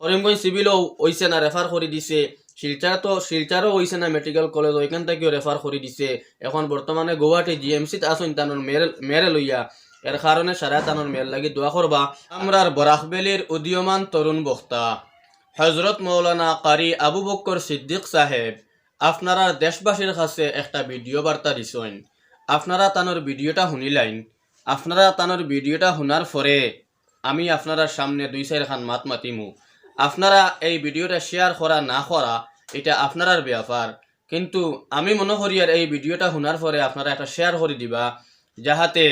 করিমগঞ্জ সিভিলও হইছে না রেফার করে দিছে। শিলচার তো শিলচারও হইছে না মেডিকেল কলেজ ওইখান থেকেও রেফার করে দিছে। এখন বর্তমানে গুয়াহাটি জিএমসিত আসুন তানোর মেরে মেরে লইয়া। এর কারণে সারা তানোর মেল লাগি দোয়া করবা আমরার বরাকবেলির উদীয়মান তরুণ বক্তা। হজরত মৌলানা কারি আবু বক্কর সিদ্দিক সাহেব আপনারা দেশবাসীর কাছে একটা ভিডিও বার্তা দিছেন। আপনারা তানোর ভিডিওটা শুনিলাইন। আপনারা তানোর ভিডিওটা শোনার পরে আমি আপনারা সামনে দুই চার খান মাত মাতিমু। আপনারা এই ভিডিওটা শেয়ার করা, না করা, এটা আপনারার ব্যাপার। কিন্তু আমি মনে করি আর এই ভিডিওটা শোনার পরে আপনারা একটা শেয়ার করে দিবা, যাহাতে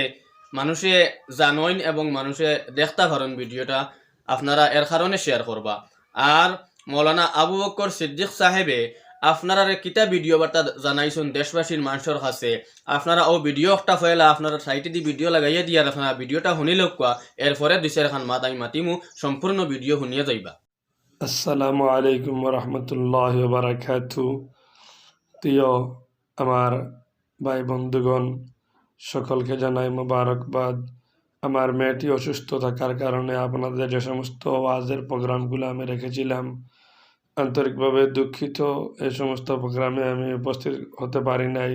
মানুষে জানইন এবং মানুষে দেখতে পারেন ভিডিওটা, আপনারা এর কারণে শেয়ার করবা। আর মৌলানা আবু বক্কর সিদ্দিক সাহেবে আপনারা কিতা ভিডিও বার্তা জানাইছেন দেশবাসীর মানুষের কাছে, আপনারা ও ভিডিও একটা ফেলা আপনারা সাইটে দি ভিডিও লাগাইয়া দিয়া, আপনারা ভিডিওটা শুনিলে কোয়া এরপরে দুই চার খান মাত আমি মাতিমু, সম্পূর্ণ ভিডিও শুনিয়ে যাইবা। আসসালামু আলাইকুম রহমতুল্লাহ বারাকাতু প্রিয় আমার ভাই বন্ধুগণ, সকলকে জানাই মোবারকবাদ। আমার মেয়েটি অসুস্থ থাকার কারণে আপনাদের যে সমস্ত ওয়াজের প্রোগ্রামগুলো আমি রেখেছিলাম, আন্তরিকভাবে দুঃখিত। এই সমস্ত প্রোগ্রামে আমি উপস্থিত হতে পারি নাই।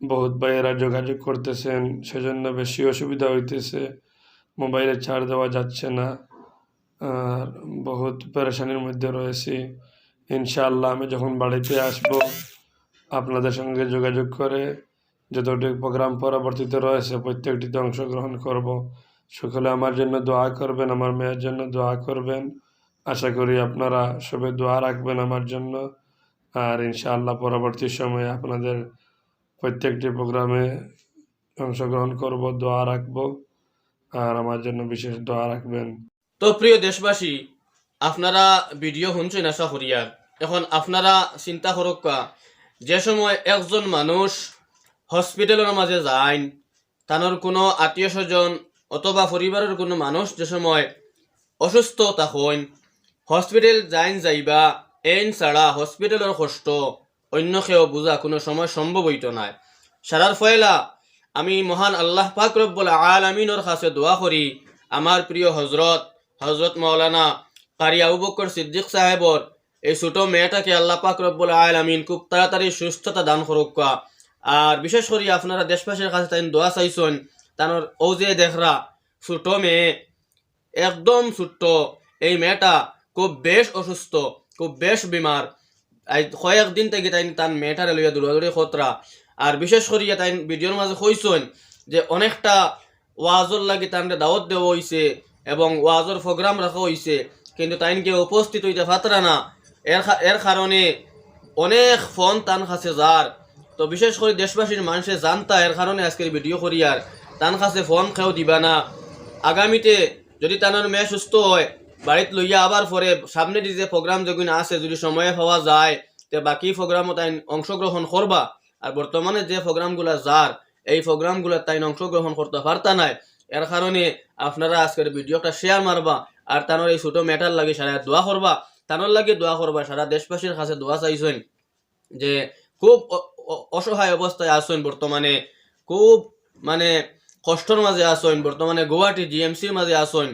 বহুত ভাইয়েরা যোগাযোগ করতেছেন, সেজন্য বেশি অসুবিধা হইতেছে। মোবাইলে ছাড় দেওয়া যাচ্ছে না। আর বহুত পেরেশানির মধ্যে রয়েছি। ইনশাআল্লাহ আমি যখন বাড়িতে আসব, আপনাদের সঙ্গে যোগাযোগ করে যতটি প্রোগ্রাম পরবর্তীতে রয়েছে, প্রত্যেকটিতে অংশগ্রহণ করব। সকলে আমার জন্য দোয়া করবেন, আমার মেয়ের জন্য দোয়া করবেন। আশা করি আপনারা সবে দোয়া রাখবেন আমার জন্য। আর ইনশাআল্লাহ পরবর্তী সময়ে আপনাদের প্রত্যেকটি প্রোগ্রামে অংশগ্রহণ করব, দোয়া রাখব। আর আমার জন্য বিশেষ দোয়া রাখবেন। তো প্রিয় দেশবাসী, আপনারা ভিডিও শুনছেন আশা করিয়ার এখন আপনারা চিন্তা করক যে সময় একজন মানুষ হসপিটালের মাঝে যায় তানোর কোনো আত্মীয় স্বজন অথবা পরিবারের কোনো মানুষ যে সময় অসুস্থ তখন হসপিটাল যাইন যাইবা, এন ছাড়া হসপিটালের কষ্ট অন্য কেউ বোঝা কোনো সময় সম্ভব হইত নাই। সারার ফয়লা, আমি মহান আল্লাহ পাক রব্বুল আলামিনের কাছে দোয়া করি আমার প্রিয় হজরত হজরত মৌলানা কারি আবু বকর সিদ্দিক সাহেবর এই ছোট মেয়েটাকে আল্লাহ পাক রব্বুল আলামিন খুব তাড়াতাড়ি সুস্থতা দান করুক আর বিশেষ করে আপনারা দেশবাসীর কাছে তাই দোয়া চাইছেন, তানোর ও যে দেখরা ছোট মেয়ে, একদম ছোট্ট এই মেয়েটা খুব বেশ অসুস্থ, খুব বেশ বিমার। কয়েকদিন থেকে তাই তার মেয়েটারে লইয়া দৌড়াদৌড়ি খতরা। আর বিশেষ করিয়া তাই ভিডিওর মাঝে কইছেন যে অনেকটা ওয়াজর লাগি তার দাওয়াত দেওয়া হইছে। এবং ওয়াজর প্রোগ্রাম রাখা হইছে। কিন্তু তাইনকে উপস্থিত হইতে পাতরা না। এর এর কারণে অনেক ফোন তান কাছে যার। তো বিশেষ করে দেশবাসীর মানুষে জানতা, এর কারণে আজকের ভিডিও করি আর। তান কাছে ফোন খেও দিবা না। আগামীতে যদি তানোর মেয়ে সুস্থ হয়, বাড়িত লইয়া আবার পরে সামনে যে প্রোগ্রাম যেগুলো আছে, যদি সময়ে পাওয়া যায়, তে বাকি প্রোগ্রামও তাই অংশগ্রহণ করবা। আর বর্তমানে যে প্রোগ্রামগুলা যার, এই প্রোগ্রামগুলো তাই অংশগ্রহণ করতে পারতা নাই। এর কারণে আপনারা আজকের ভিডিওটা শেয়ার মারবা, আর তানোর এই ছোটো ম্যাটার লাগে সারা দোয়া করবা। তানোর লাগে দোয়া করবা, সারা দেশবাসীর কাছে দোয়া চাইছেন যে খুব অসহায় অবস্থায় আসেন বর্তমানে, খুব মানে কষ্টর মাঝে আসেন বর্তমানে গুয়াহাটি জিএমসির মাঝে আসেন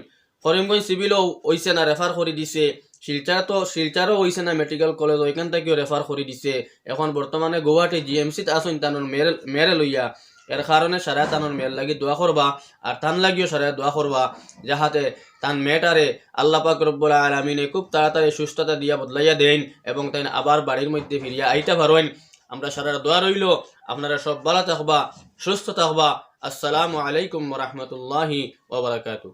করিমগঞ্জ সিভিলও হইছে না রেফার করে দিছে। শিলচার তো শিলচারও হইছে না মেডিকেল কলেজ ওইখান থেকেও রেফার করে দিছে। এখন বর্তমানে গুয়াহাটি জিএমসিত আছেন তানোর মেরে মেরে লইয়া এর কারণে সারা তানোর মেয়ের লাগি দোয়া করবা আর তান লাগিও সারা দোয়া করবা যাহাতে তান মেয়েটারে আল্লাহ পাক রব্বুল আলমিনে খুব তাড়াতাড়ি সুস্থতা দিয়া বদলাইয়া দেন এবং তাই আবার বাড়ির মধ্যে ফিরিয়া আইতে পারেন আমরা সারা দোয়া রইল, আপনারা সব ভালো থাকবা, সুস্থ থাকবা। আসসালামু আলাইকুম রহমতুল্লাহি ওবরাকাতু